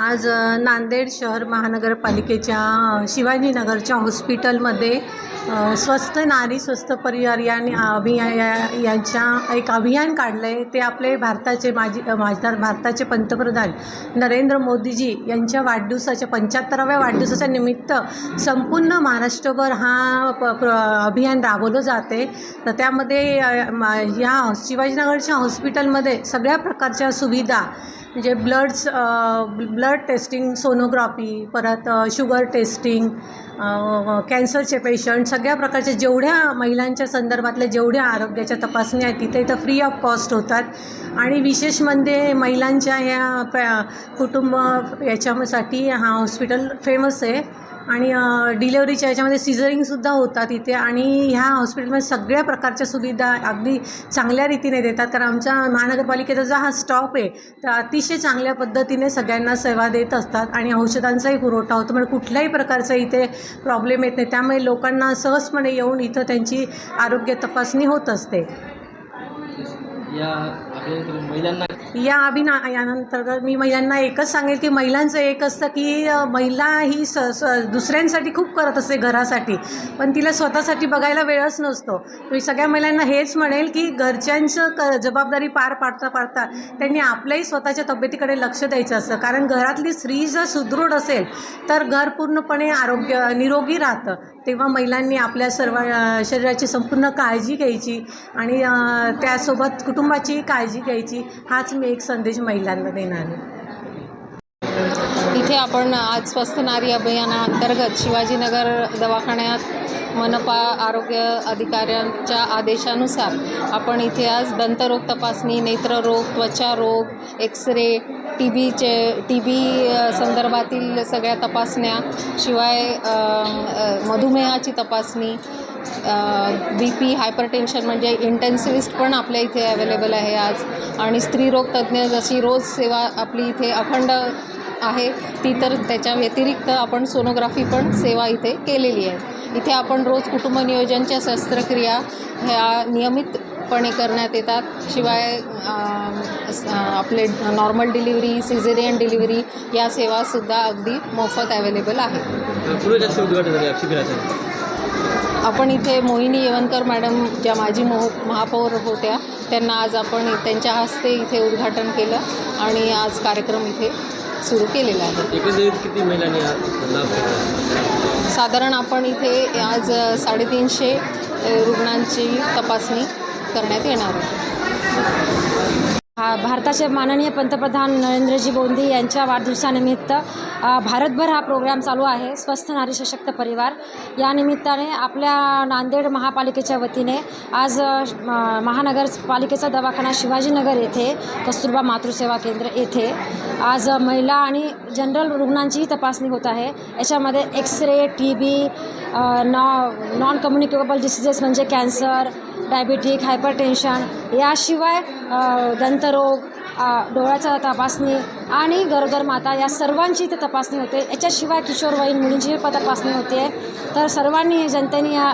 आज नांदेड शहर महानगरपालिकेच्या शिवाजीनगरच्या हॉस्पिटलमध्ये स्वस्त नारी स्वस्त परिवार या अभिया या- यांच्या एक अभियान काढलं आहे ते आपले भारताचे माजी माझदार भारताचे पंतप्रधान नरेंद्र मोदीजी यांच्या वाढदिवसाच्या पंच्याहत्तराव्या वाढदिवसाच्या निमित्त संपूर्ण महाराष्ट्रभर हा प प्र अभियान राबवलं जाते. तर त्यामध्ये या शिवाजीनगरच्या हॉस्पिटलमध्ये सगळ्या प्रकारच्या सुविधा म्हणजे ब्लड्स ब्लड टेस्टिंग सोनोग्राफी परत शुगर टेस्टिंग कॅन्सरचे पेशंट सगळ्या प्रकारच्या जेवढ्या महिलांच्या संदर्भातल्या जेवढ्या आरोग्याच्या तपासण्या आहेत तिथे इथं फ्री ऑफ कॉस्ट होतात. आणि विशेष म्हणजे महिलांच्या ह्या कुटुंब याच्यासाठी हा हॉस्पिटल फेमस आहे. आणि डिलेवरीच्या याच्यामध्ये सिझरिंगसुद्धा होतात इथे आणि ह्या हॉस्पिटलमध्ये सगळ्या प्रकारच्या सुविधा अगदी चांगल्या रीतीने देतात. कारण आमच्या महानगरपालिकेचा जो हा स्टॉप आहे तर अतिशय चांगल्या पद्धतीने सगळ्यांना सेवा देत असतात आणि औषधांचाही पुरवठा होतो. म्हणजे कुठल्याही प्रकारचा इथे प्रॉब्लेम येत नाही. त्यामुळे लोकांना सहजपणे येऊन इथं त्यांची आरोग्य तपासणी होत असते. या अभियानातून महिलांना या अभिना यानंतर मी महिलांना एकच सांगेल की महिलांचं एक असतं की महिला ही स स दुसऱ्यांसाठी खूप करत असते घरासाठी पण तिला स्वतःसाठी बघायला वेळच नसतो. मी सगळ्या महिलांना हेच म्हणेल की घरच्यांचं क जबाबदारी पार पाडता पाडता त्यांनी आपल्याही स्वतःच्या तब्येतीकडे लक्ष द्यायचं असतं. कारण घरातली स्त्री जर सुदृढ असेल तर घर पूर्णपणे आरोग्य निरोगी राहतं. तेव्हा महिलांनी आपल्या सर्व शरीराची संपूर्ण काळजी घ्यायची आणि त्यासोबत कुटुंब कुटुंबाची काळजी घ्यायची हाच मी एक संदेश महिलांना देणार आहे. इथे आपण आज स्वस्थ नारी अभियानाअंतर्गत शिवाजीनगर दवाखान्यात मनपा आरोग्य अधिकाऱ्यांच्या आदेशानुसार आपण इथे आज दंतरोग तपासणी नेत्ररोग त्वचारोग एक्सरे टी बीचे टी बी संदर्भातील सगळ्या तपासण्या शिवाय मधुमेहाची तपासणी बी पी हायपरटेन्शन म्हणजे इंटेन्सिव्हिस्ट पण आपल्या इथे अवेलेबल आहे आज. आणि स्त्रीरोग तज्ज्ञ जशी रोज सेवा आपली इथे अखंड आहे ती तर त्याच्या व्यतिरिक्त आपण सोनोग्राफी पण सेवा इथे केलेली आहे. इथे आपण रोज कुटुंब नियोजनच्या शस्त्रक्रिया ह्या नियमितपणे करण्यात येतात. शिवाय आपले नॉर्मल डिलिव्हरी सिझेरियन डिलिव्हरी या सेवासुद्धा अगदी मोफत अवेलेबल आहे. आपण इथे मोहिनी येवनकर मॅडम ज्या माजी मोह महापौर होत्या त्यांना आज आपण त्यांच्या हस्ते इथे उद्घाटन केलं आणि आज कार्यक्रम इथे सुरू केलेला आहे. एकंदरीत किती महिलांनी साधारण आपण इथे आज साडेतीनशे रुग्णांची तपासणी करण्यात येणार आहे. हा भारताचे माननीय पंतप्रधान नरेंद्रजी मोदी यांच्या वाढदिवसानिमित्त भारतभर हा प्रोग्राम चालू आहे स्वस्थ नारी सशक्त परिवार. या निमित्ताने आपल्या नांदेड महापालिकेच्या वतीने आज महानगरपालिकेचा दवाखाना शिवाजीनगर येथे कस्तुरबा मातृसेवा केंद्र येथे. आज महिला आणि जनरल रुग्णांचीही तपासणी होत आहे. याच्यामध्ये एक्स रे टी बी नॉ नॉन कम्युनिकेबल डिसिजेस म्हणजे कॅन्सर डायबिटीक हायपरटेन्शन याशिवाय दंतरोग डोळ्याच्या डोळ्याचा तपासणी आणि गरोदर माता या सर्वांची इथे तपासणी होते. याच्याशिवाय किशोरवयीन मुलींची पण तपासणी होते. तर सर्वांनी जनतेने या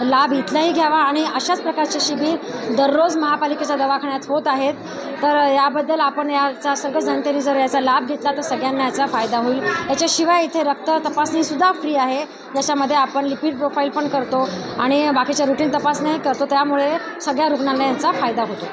लाभ इथलाही घ्यावा आणि अशाच प्रकारचे शिबिर दररोज महापालिकेच्या दवाखान्यात होत आहेत. तर याबद्दल आपण याचा सगळं जनतेने जर याचा लाभ घेतला तर सगळ्यांना याचा फायदा होईल. याच्याशिवाय इथे रक्त तपासणीसुद्धा फ्री आहे. ज्याच्यामध्ये आपण लिपिड प्रोफाईल पण करतो आणि बाकीच्या रुटीन तपासण्याही करतो. त्यामुळे सगळ्या रुग्णांना याचा फायदा होतो.